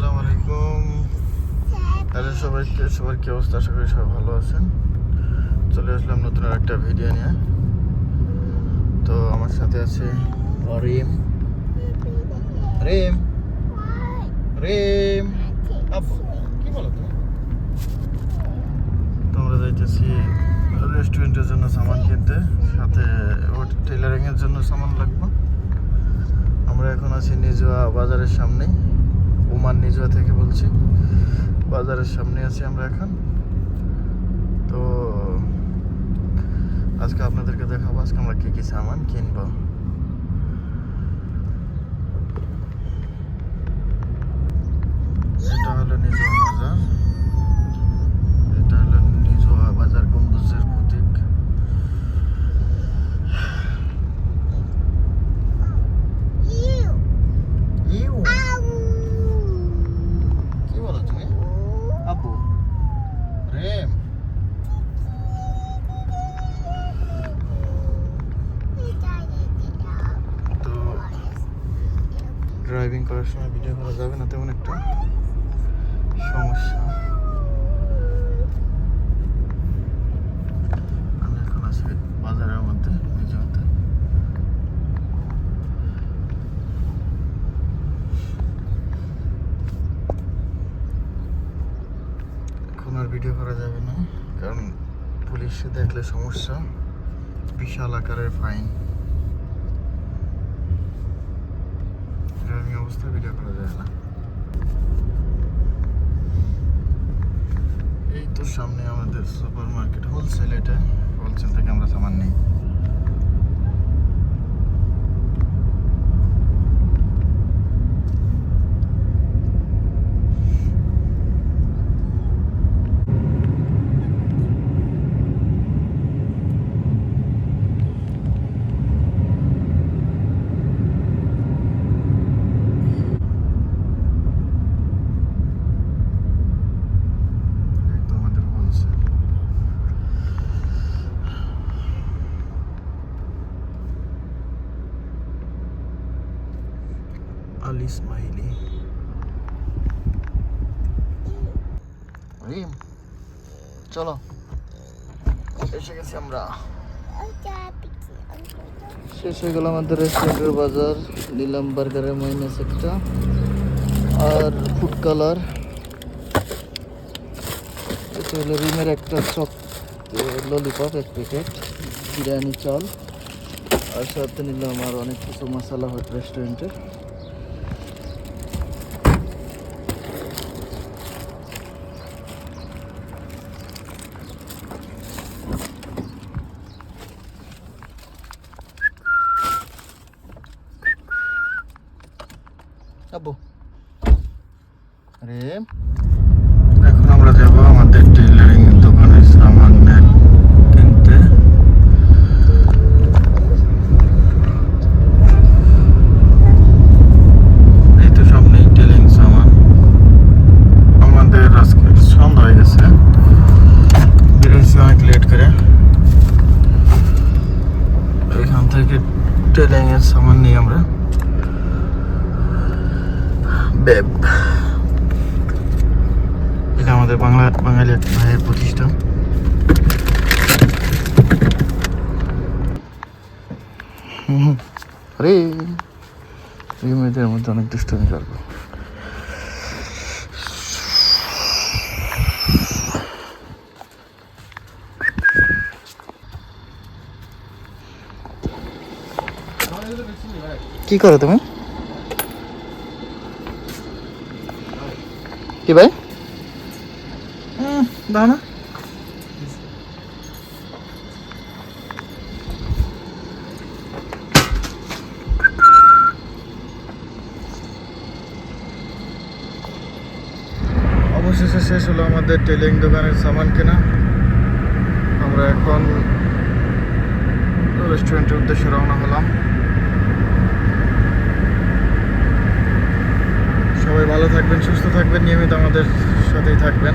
আসসালামু আলাইকুম। হ্যালো সবাইকে সবার কি অবস্থা? আশা করি সবাই ভালো আছেন। চলে আসলাম নতুন একটা ভিডিও নিয়ে। তো আমার সাথে আছে রিম রিম রিম কি বলো তুমি? তোমরা যাইতেছি রেস্টুরেন্টের জন্য সামান কিনতে। সাথে টেলারিং এর জন্য সামান লাগবে। আমরা এখন আছি নিজুয়া বাজারের সামনেই। ওমান নিজুয়া থেকে বলছি। বাজারের সামনে আছি আমরা এখন। তো আজকে আপনাদেরকে দেখাবো আজকে আমরা কী কী সামান কিনবো। ড্রাইভিং করার সময় ভিডিও করা যাবে না, তেমন একটা সমস্যা। বাজারের মধ্যে নিজেতে এখন আর ভিডিও করা যাবে না, কারণ পুলিশে দেখলে সমস্যা, বিশাল আকারের ফাইন ড্রাইভিং অবস্থায় ভিডিও করা যায় না এই তো সামনে আমাদের সুপার মার্কেট হোলসেল এটা। হোলসেল থেকে আমরা সামান নিই এই তো আমাদের হোলসেল আলি স্মাইলি রিম চলো। এসে গেছি আমরা। শেষ হয়ে গেল আমাদের রেস্টুরেন্টের বাজার, নিলাম বার্গারের মাইনাস একটা, আর ফুড কালার এটা হলো রিমের একটা চক ললিপপ এক প্যাকেট বিরিয়ানি, চাল। আর সাথে নিলাম আর অনেক কিছু মশলা রেস্টুরেন্টের আব্বু আরে। এখন আমরা যাব আমাদের টেলারিং দোকানে সামান কিনতে। এই তো সামনেই টেলিং সামান। আমাদের আজকে সন্ধ্যা হয়ে গেছে। বেরিয়েছি অনেক লেট করে। এখান থেকে এর সামান নিই আমরা। বেব। এটা আমাদের বাংলা বাঙালি এক ভাইয়ের প্রতিষ্ঠান। আরে এই মেয়েদের মধ্যে অনেক দুষ্টমি করব। কি করো তুমি? কি ভাই? দাও অবশেষে শেষ হলো আমাদের টেলিং দোকানের সামান কেনা। আমরা এখন রেস্টুরেন্টের উদ্দেশ্যে রওনা হলাম সবাই ভালো থাকবেন সুস্থ থাকবেন নিয়মিত আমাদের সাথেই থাকবেন।